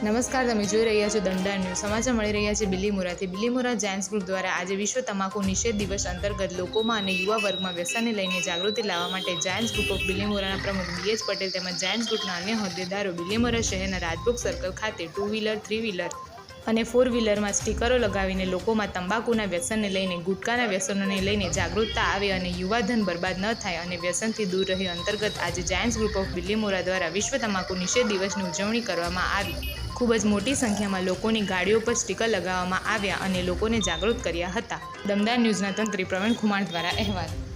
નમસ્કાર, તમે જોઈ રહ્યા છો દંડા ન્યૂઝ. સમાચાર મળી રહ્યા છે બિલીમોરાથી. બિલીમોરા જાયન્ટ્સ ગ્રુપ દ્વારા આજે વિશ્વ તમાકુ નિષેધ દિવસ અંતર્ગત લોકોમાં અને યુવા વર્ગમાં વ્યસનને લઈને જાગૃતિ લાવવા માટે જાયન્ટ્સ ગ્રુપ ઓફ બિલીમોરાના પ્રમુખ બીએચ પટેલ તેમજ જાયન્ટ્સ ગ્રુપના અન્ય હોદ્દેદારો બિલીમોરા શહેરના રાજભોગ સર્કલ ખાતે ટુ વ્હીલર થ્રી વ્હીલર અને ફોર વ્હીલરમાં સ્ટીકરો લગાવીને લોકોમાં તંબાકુના વ્યસનને લઈને, ગુટકાના વ્યસનોને લઈને જાગૃતતા આવે અને યુવાધન બરબાદ ન થાય અને વ્યસનથી દૂર રહે અંતર્ગત આજે જાયન્ટ્સ ગ્રુપ ઓફ બિલ્લીમોરા દ્વારા વિશ્વ તમાકુ નિષેધ દિવસની ઉજવણી કરવામાં આવી. ખૂબ જ મોટી સંખ્યામાં લોકોની ગાડીઓ પર સ્ટીકર લગાવવામાં આવ્યા અને લોકોને જાગૃત કર્યા હતા. દમદાર ન્યૂઝના તંત્રી પ્રવીણ કુમાર દ્વારા અહેવાલ